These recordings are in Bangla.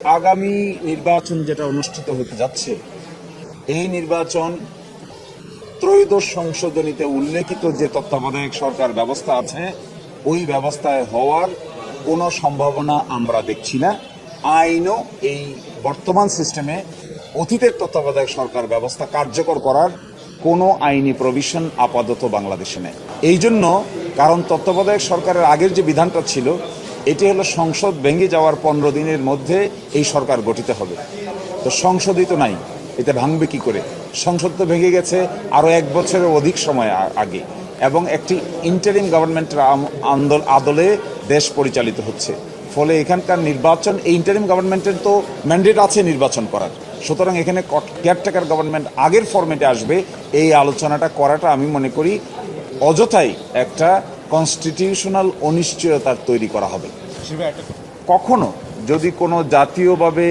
আগামী নির্বাচন যেটা অনুষ্ঠিত হতে যাচ্ছে, এই নির্বাচন ত্রয়োদশ সংশোধনীতে উল্লেখিত যে তত্ত্বাবধায়ক সরকার ব্যবস্থা আছে, ওই ব্যবস্থায় হওয়ার কোনো সম্ভাবনা আমরা দেখছি না। আইনও এই বর্তমান সিস্টেমে অতীতের তত্ত্বাবধায়ক সরকার ব্যবস্থা কার্যকর করার কোনো আইনি প্রভিশন আপাতত বাংলাদেশে নেই। এই জন্য কারণ তত্ত্বাবধায়ক সরকারের আগের যে বিধানটা ছিল এটি হলো সংসদ ভেঙে যাওয়ার পনেরো দিনের মধ্যে এই সরকার গঠিত হবে। তো সংসদই তো নাই এটা ভাঙবে কি করে? সংসদ তো ভেঙে গেছে আরও এক বছরের অধিক সময় আগে এবং একটি ইন্টারিম গভর্নমেন্টের আন্দোল আদলে দেশ পরিচালিত হচ্ছে। ফলে এখানকার নির্বাচন, এই ইন্টারিম গভর্নমেন্টের তো ম্যান্ডেট আছে নির্বাচন করার। সুতরাং এখানে কেয়ারটেকার গভর্নমেন্ট আগের ফরম্যাটে আসবে, এই আলোচনাটা করাটা আমি মনে করি অযথাই একটা কনস্টিটিউশনাল অনিশ্চয়তার তৈরি করা হবে। কখনো যদি কোনো জাতীয়ভাবে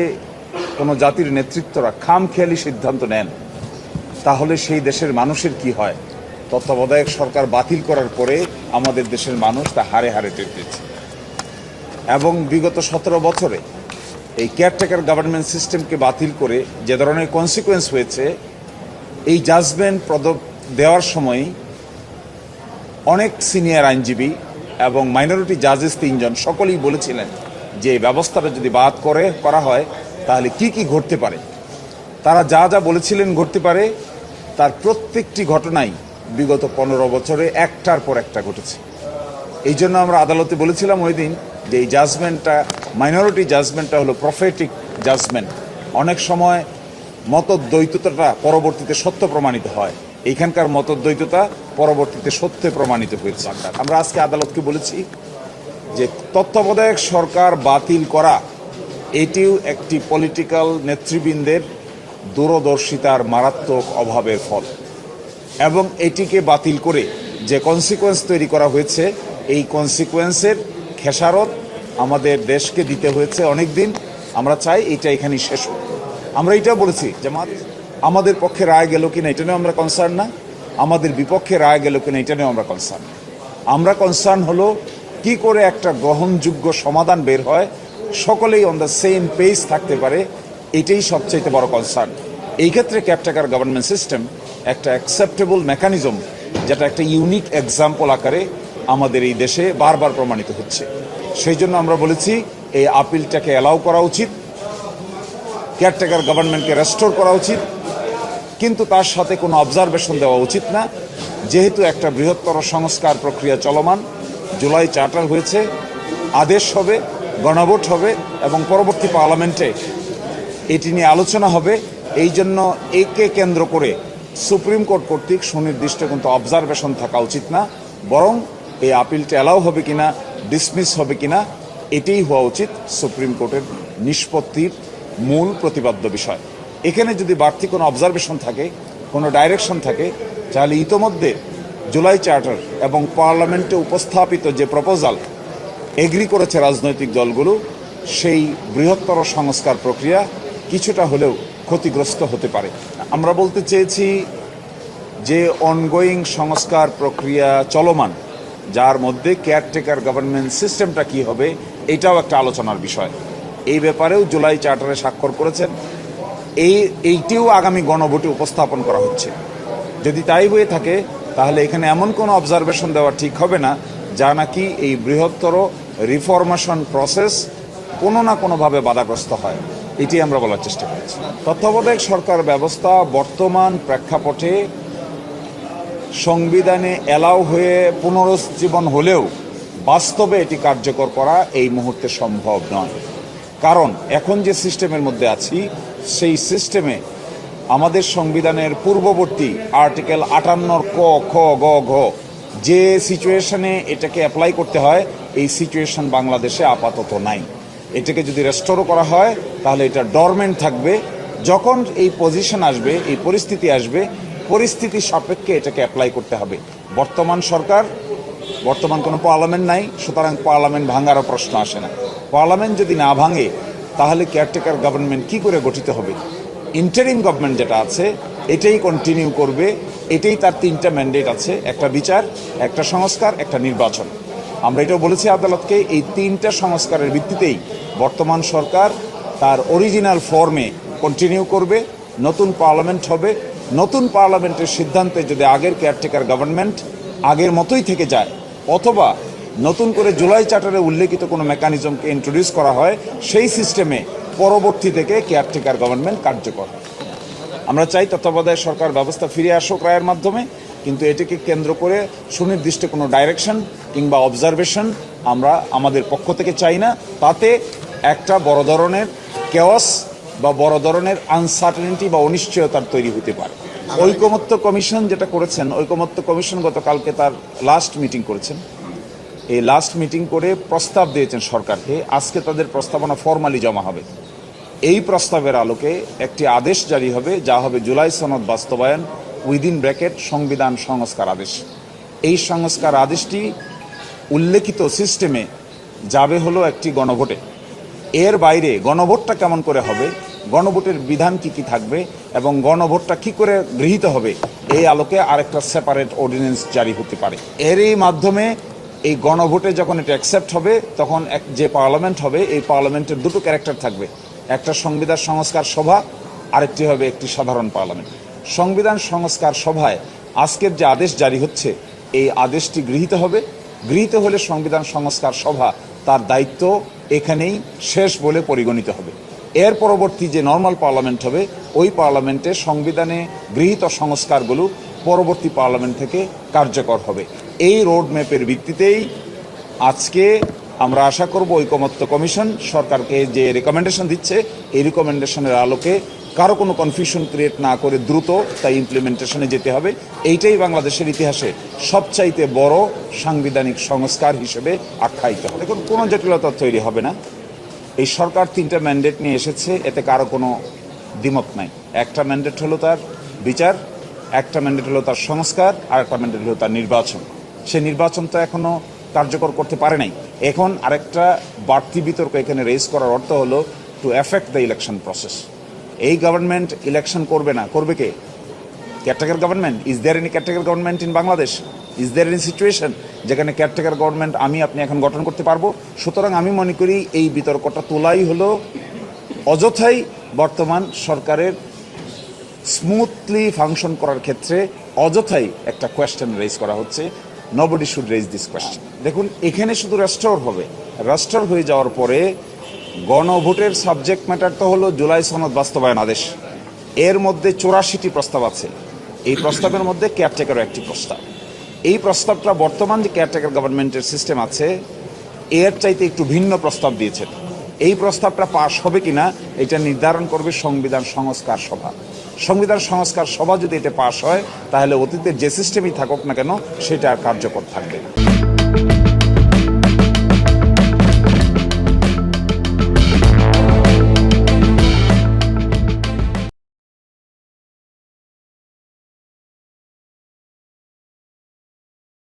কোনো জাতির নেতৃত্বরা খামখেয়ালি সিদ্ধান্ত নেন তাহলে সেই দেশের মানুষের কি হয়? তত্ত্বাবধায়ক সরকার বাতিল করার পরে আমাদের দেশের মানুষ তা হারে হারে টের পেয়েছে। এবং বিগত সতেরো বছরে এই কেয়ারটেকার গভর্নমেন্ট সিস্টেমকে বাতিল করে যে ধরনের কনসিকুয়েন্স হয়েছে এই জাজমেন্ট পদ দেওয়ার সময় অনেক সিনিয়র আইনজীবী এবং মাইনরিটি জাজেস তিনজন সকলেই বলেছিলেন যে ব্যবস্থাটা যদি বাদ করে করা হয়, তাহলে কি কি ঘটতে পারে? তারা যা যা বলেছিলেন ঘটতে পারে, তার প্রত্যেকটি ঘটনাই বিগত পনেরো বছরে একটার পর একটা ঘটেছে। এই জন্য আমরা আদালতে বলেছিলাম ওই দিন যে এই জাজমেন্টটা, মাইনরিটি জাজমেন্টটা হলো প্রফেটিক জাজমেন্ট। অনেক সময় মতদ্বৈততাটা পরবর্তীতে সত্য প্রমাণিত হয়। এইখানকার মতদ্বৈততা পরবর্তীতে সত্যে প্রমাণিত হয়েছে। আমরা আজকে আদালতকে বলেছি যে তত্ত্বাবধায়ক সরকার বাতিল করা, এটিও একটি পলিটিক্যাল নেতৃবৃন্দের দূরদর্শিতার মারাত্মক অভাবের ফল। এবং এটিকে বাতিল করে যে কনসিকোয়েন্স তৈরি করা হয়েছে, এই কনসিকোয়েন্সের খেসারত আমাদের দেশকে দিতে হয়েছে অনেক দিন আমরা চাই এটা এখানেই শেষ হোক। আমরা এটাও বলেছি, জামাত আমাদের পক্ষে রায় গেল কিনা এটা নিয়েও আমরা কনসার্ন না। আমাদের বিপক্ষে রায় গেল কিনা এটা নিয়েও আমরা কনসার্ন আমরা কনসার্ন হলো কি করে একটা গ্রহণযোগ্য সমাধান বের হয়। সকলেই অন দ্য সেম পেজ থাকতে পারে, এটাই সবচাইতে বড় কনসার্ন এই ক্ষেত্রে ক্যাপটাকার গভর্নমেন্ট সিস্টেম একটা অ্যাকসেপ্টেবল মেকানিজম যেটা একটা ইউনিক এক্সাম্পল আকারে আমাদের এই দেশে বারবার প্রমাণিত হচ্ছে। সেই জন্য আমরা বলেছি, এই আপিলটাকে অ্যালাউ করা উচিত। কেয়ারটেকার গভর্নমেন্টকে রেস্টোর করা উচিত। কিন্তু তার সাথে কোনো অবজারভেশন দেওয়া উচিত না। যেহেতু একটা বৃহত্তর সংস্কার প্রক্রিয়া চলমান, জুলাই চার্টার হয়েছে, আদেশ হবে, গণভোট হবে এবং পরবর্তী পার্লামেন্টে এটি নিয়ে আলোচনা হবে। এই জন্য একে কেন্দ্র করে সুপ্রিম কোর্ট কর্তৃক সুনির্দিষ্ট কিন্তু অবজারভেশন থাকা উচিত না। বরং এই আপিলটি অ্যালাউ হবে কিনা ডিসমিস হবে কিনা, এটাই হওয়া উচিত সুপ্রিম কোর্টের নিষ্পত্তির মূল প্রতিপাদ্য বিষয়। এখানে যদি বাড়তি কোনো অবজারভেশন থাকে, কোনো ডাইরেকশন থাকে, তাহলে ইতোমধ্যে জুলাই চার্টার এবং পার্লামেন্টে উপস্থাপিত যে প্রপোজাল এগ্রি করেছে রাজনৈতিক দলগুলো, সেই বৃহত্তর সংস্কার প্রক্রিয়া কিছুটা হলেও ক্ষতিগ্রস্ত হতে পারে। আমরা বলতে চেয়েছি যে অনগোয়িং সংস্কার প্রক্রিয়া চলমান, যার মধ্যে কেয়ারটেকার গভর্নমেন্ট সিস্টেমটা কি হবে, এটাও একটা আলোচনার বিষয়। এই ব্যাপারেও জুলাই চার্টারে স্বাক্ষর করেছেন। এই, এইটিও আগামী গণভোটে উপস্থাপন করা হচ্ছে। যদি তাই হয়ে থাকে, তাহলে এখানে এমন কোনো অবজারভেশন দেওয়া ঠিক হবে না, যা নাকি এই বৃহত্তর রিফরমেশন প্রসেস কোনো না কোনোভাবে বাধাগ্রস্ত হয়। এটি আমরা বলার চেষ্টা করছি। তত্ত্বাবধায়ক সরকার ব্যবস্থা বর্তমান প্রেক্ষাপটে সংবিধানে এলাও হয়ে পুনরুজ্জীবন হলেও বাস্তবে এটি কার্যকর করা এই মুহূর্তে সম্ভব নয়। কারণ, এখন যে সিস্টেমের মধ্যে আছি সেই সিস্টেমে আমাদের সংবিধানের পূর্ববর্তী আর্টিকেল আটান্নর ক, খ, গ, ঘ, যে সিচুয়েশনে এটাকে অ্যাপ্লাই করতে হয়, এই সিচুয়েশন বাংলাদেশে আপাতত নাই। এটাকে যদি রেস্টোরও করা হয়, তাহলে এটা ডরমেন্ট থাকবে। যখন এই পজিশন আসবে, এই পরিস্থিতি আসবে, পরিস্থিতি সাপেক্ষে এটাকে অ্যাপ্লাই করতে হবে। বর্তমান সরকার, বর্তমান কোনো পার্লামেন্ট নাই, সুতরাং পার্লামেন্ট ভাঙারও প্রশ্ন আসে না। পার্লামেন্ট যদি না ভাঙে তাহলে কেয়ারটেকার গভর্নমেন্ট কি করে গঠিত হবে? ইন্টারিম গভর্নমেন্ট যেটা আছে, এটাই কন্টিনিউ করবে, এটাই তার তিনটা ম্যান্ডেট আছে, একটা বিচার, একটা সংস্কার, একটা নির্বাচন। আমরা এটাও বলেছি আদালতকে, এই তিনটা সংস্কারের ভিত্তিতেই বর্তমান সরকার তার অরিজিনাল ফর্মে কন্টিনিউ করবে, নতুন পার্লামেন্ট হবে। নতুন পার্লামেন্টের সিদ্ধান্তে যদি আগের কেয়ারটেকার গভর্নমেন্ট আগের মতোই থেকে যায়, অথবা নতুন করে জুলাই চার্টারে উল্লেখিত কোনো মেকানিজমকে ইন্ট্রোডিউস করা হয় সেই সিস্টেমে পরবর্তী থেকে কেয়ারটেকার গভর্নমেন্ট কার্যকর হয়। আমরা চাই তত্ত্বাবধায়ক সরকার ব্যবস্থা ফিরে আসুক রায়ের মাধ্যমে কিন্তু এটিকে কেন্দ্র করে সুনির্দিষ্ট কোনো ডাইরেকশন কিংবা অবজারভেশন আমরা আমাদের পক্ষ থেকে চাই না। তাতে একটা বড় ধরনের কেওয়াস বা বড় ধরনের আনসার্টেনিটি বা অনিশ্চয়তার তৈরি হতে পারে। ঐকমত্য কমিশন যেটা করেছেন ঐকমত্য কমিশন গতকালকে তার লাস্ট মিটিং করেছেন। এই লাস্ট মিটিং করে প্রস্তাব দিয়েছেন সরকারকে। আজকে তাদের প্রস্তাবনা ফর্মালি জমা হবে। এই প্রস্তাবের আলোকে একটি আদেশ জারি হবে, যা হবে জুলাই সনদ বাস্তবায়ন উইদিন ব্র্যাকেট সংবিধান সংস্কার আদেশ। এই সংস্কার আদেশটি উল্লেখিত সিস্টেমে যাবে হলো একটি গণভোটে। এর বাইরে গণভোটটা কেমন করে হবে, গণভোটের বিধান কি কি থাকবে, এবং গণভোটটা কি করে গৃহীত হবে, এই আলোকে আরেকটা সেপারেট অর্ডিন্যান্স জারি হতে পারে। এরই মাধ্যমে এই গণভোটে যখন এটা অ্যাকসেপ্ট হবে, তখন এক যে পার্লামেন্ট হবে, এই পার্লামেন্টের দুটো ক্যারেক্টার থাকবে। একটা সংবিধান সংস্কার সভা, আরেকটি হবে একটি সাধারণ পার্লামেন্ট সংবিধান সংস্কার সভায় আজকের যে আদেশ জারি হচ্ছে, এই আদেশটি গৃহীত হবে। গৃহীত হলে সংবিধান সংস্কার সভা তার দায়িত্ব এখানেই শেষ বলে পরিগণিত হবে। এর পরবর্তী যে নর্মাল পার্লামেন্ট হবে, ওই পার্লামেন্টে সংবিধানে গৃহীত সংস্কারগুলো পরবর্তী পার্লামেন্ট থেকে কার্যকর হবে। এই রোড ম্যাপের ভিত্তিতেই আজকে আমরা আশা করব ঐকমত্য কমিশন সরকারকে যে রেকমেন্ডেশন দিচ্ছে, এই রেকমেন্ডেশনের আলোকে কারও কোনো কনফিউশন ক্রিয়েট না করে দ্রুত তাই ইমপ্লিমেন্টেশনে যেতে হবে। এইটাই বাংলাদেশের ইতিহাসে সবচাইতে বড় সাংবিধানিক সংস্কার হিসেবে আখ্যায়িত হবে। দেখুন, কোনো জটিলতা তৈরি হবে না। এই সরকার তিনটা ম্যান্ডেট নিয়ে এসেছে, এতে কারও কোনো দ্বিমত নাই। একটা ম্যান্ডেট হলো তার বিচার একটা ম্যান্ডেট হলো তার সংস্কার, আর একটা ম্যান্ডেট হলো তার নির্বাচন। সে নির্বাচন তো এখনও কার্যকর করতে পারে নাই। এখন আরেকটা বাড়তি বিতর্ক এখানে রেজ করার অর্থ হলো to effect the election process এই গভর্নমেন্ট ইলেকশন করবে না, করবে কে? Caretaker government is there any caretaker government in Bangladesh is there any situation যেখানে কেয়ারটেকার গভর্নমেন্ট আমি, আপনি এখন গঠন করতে পারব? সুতরাং আমি মনে করি এই বিতর্কটা তোলাই হলো অযথাই বর্তমান সরকারের স্মুথলি ফাংশন করার ক্ষেত্রে অযথাই একটা কোয়েশ্চেন রেজ করা হচ্ছে। Nobody should raise this question দেখুন, এখানে শুধু রেস্টোর হবে। রেস্টোর হয়ে যাওয়ার পরে গণভোটের সাবজেক্ট ম্যাটার তো হলো জুলাই সনদ বাস্তবায়ন আদেশ। এর মধ্যে চৌরাশিটি প্রস্তাব আছে। এই প্রস্তাবের মধ্যে কেয়ারটেকারও একটি প্রস্তাব। এই প্রস্তাবটা বর্তমান যে কেয়ারটেকার গভর্নমেন্টের সিস্টেম আছে, এর চাইতে একটু ভিন্ন প্রস্তাব দিয়েছেন এই প্রস্তাবটা পাশ হবে কিনা, এটা নির্ধারণ করবে সংবিধান সংস্কার সভা। সংবিধান সংস্কার সভা যদি এটা পাশ হয়, তাহলে অতীতের যে সিস্টেমই থাকুক না কেন, সেটা আর কার্যকর থাকবে না।